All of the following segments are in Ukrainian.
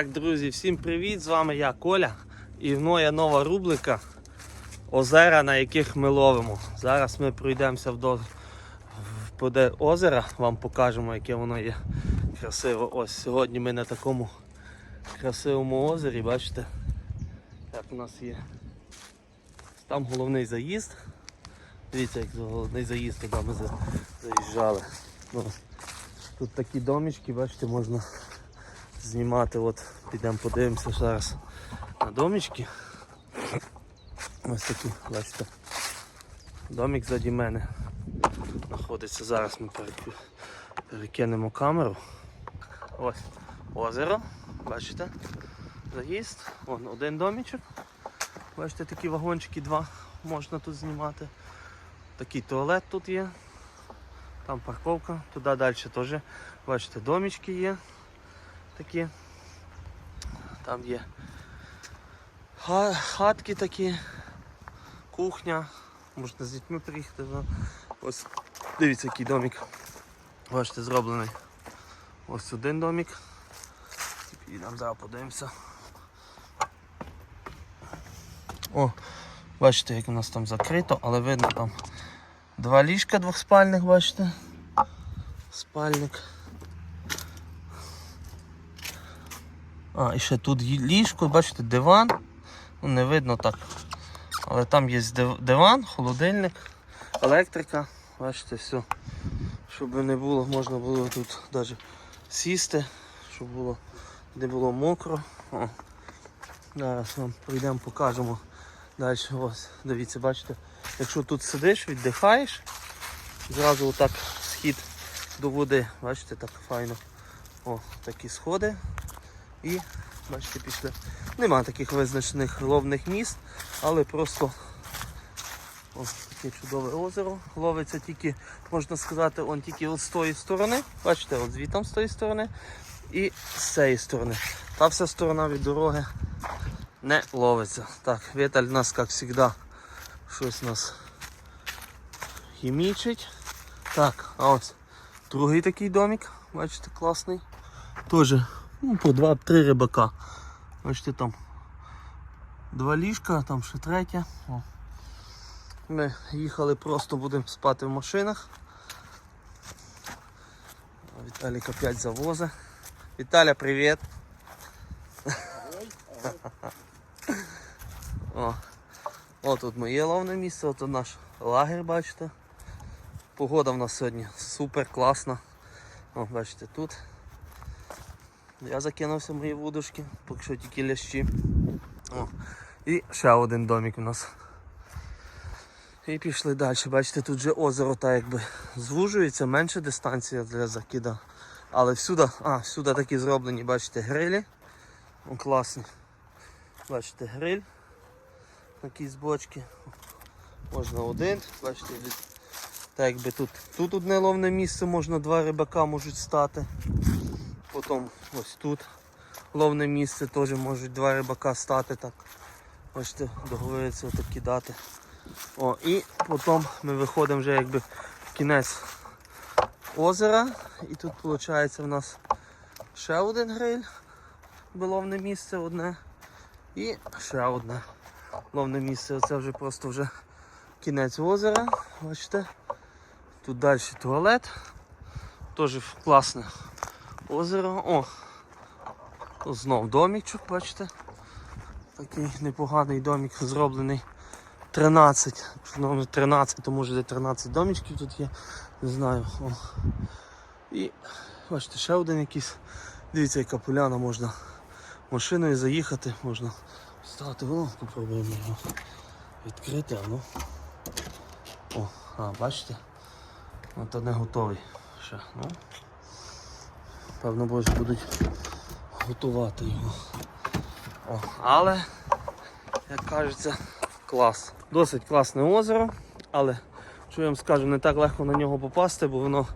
Так, друзі, всім привіт! З вами я Коля і моя нова рубрика Озера, на яких ми ловимо. Зараз ми пройдемося вдовж впаде озера, вам покажемо, яке воно є красиво. Ось сьогодні ми на такому красивому озері, бачите, як у нас є. Там головний заїзд. Дивіться, як головний заїзд туди ми заїжджали. Ну, Тут такі домічки, бачите, можна знімати. От підемо подивимося зараз на домічки. Ось такі, бачите. Домик ззаді мене знаходиться. Зараз ми перекинемо камеру. Ось озеро, бачите, заїзд, Вон один домічок. Бачите, такі вагончики два можна тут знімати. Такий туалет тут є. Там парковка, туди далі теж, бачите, домічки є такі. Там є хатки такі, кухня. Можна з дітьми приїхати. да. Ось дивіться, який домик. Бачите, зроблений. Ось один домик. Підемо зараз подивимося. О, бачите, як у нас там закрито, але видно там два ліжка двохспальних, бачите. Спальник. А, і ще тут ліжко, бачите, диван. Ну, не видно так. Але там є диван, холодильник, електрика. Бачите, все. Щоб не було, можна було тут навіть сісти, щоб було, не було мокро. О. Зараз вам прийдемо, покажемо далі. Ось, дивіться, бачите, якщо тут сидиш, віддихаєш, зразу отак схід до води. Бачите, так файно. О, такі сходи. І бачите, пішли. Нема таких визначених ловних місць, але просто ось таке чудове озеро. Ловиться тільки, можна сказати, он тільки от з тої сторони. Бачите, от звітом з тої сторони і з цієї сторони. Та вся сторона від дороги не ловиться. Так, Віталь нас, як завжди, щось нас хімічить. Так, а ось другий такий домик, бачите, класний. Тоже ну, по 2-3 рибака. Бачите, там два ліжка, там ще третє. О. Ми їхали просто, будемо спати в машинах. Віталік опять завозе. Віталя, привіт! О. О, тут моє ловне місце, от наш лагерь, бачите. Погода в нас сьогодні супер класна. О, бачите, тут. Я закинувся мої вудочки, поки що тільки лящі. О. І ще один домик у нас. І пішли далі. Бачите, тут же озеро так якби звужується, менша дистанція для закида. Але всюди, а, всюди такі зроблені, бачите, грилі. О, класні. Бачите, гриль. Такі з бочки. Можна один, бачите, так якби тут, тут одне ловне місце, можна два рибака можуть стати. Потім ось тут ловне місце теж можуть два рибака стати так. Бачите, договоритися отак кидати. О, і потім ми виходимо вже якби в кінець озера. І тут виходить в нас ще один гриль, ловне місце одне. І ще одне ловне місце. Оце вже просто вже кінець озера. Бачите? Тут далі туалет. Теж класне озеро. О! Тут знов домічок, бачите? Такий непоганий домик зроблений. 13. Номер 13, то може де 13 домічків тут є. Не знаю. О. І бачите, ще один якийсь. Дивіться, яка поляна можна машиною заїхати, можна стати. О, попробуємо його відкрити, ну. О, а, бачите? От не готовий ще. Ну. Певно, бо ж будуть готувати його. О, але, як кажеться, клас. Досить класне озеро, але що я вам скажу, не так легко на нього попасти, бо воно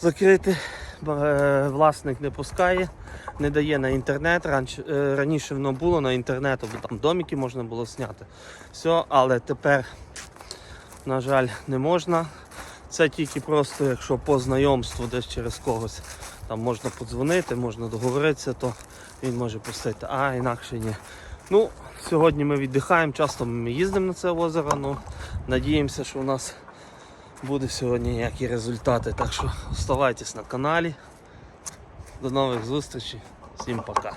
закрите, е, власник не пускає, не дає на інтернет. Раніше, е, воно було на інтернету, бо там домики можна було зняти. Все, але тепер, на жаль, не можна. Це тільки просто, якщо по знайомству десь через когось Там можна подзвонити, можна договоритися, то він може пустити, а інакше ні. Ну, сьогодні ми віддихаємо, часто ми їздимо на це озеро, ну надіємося, що у нас буде сьогодні ніякі результати. Так що оставайтесь на каналі. До нових зустрічей. Всім пока.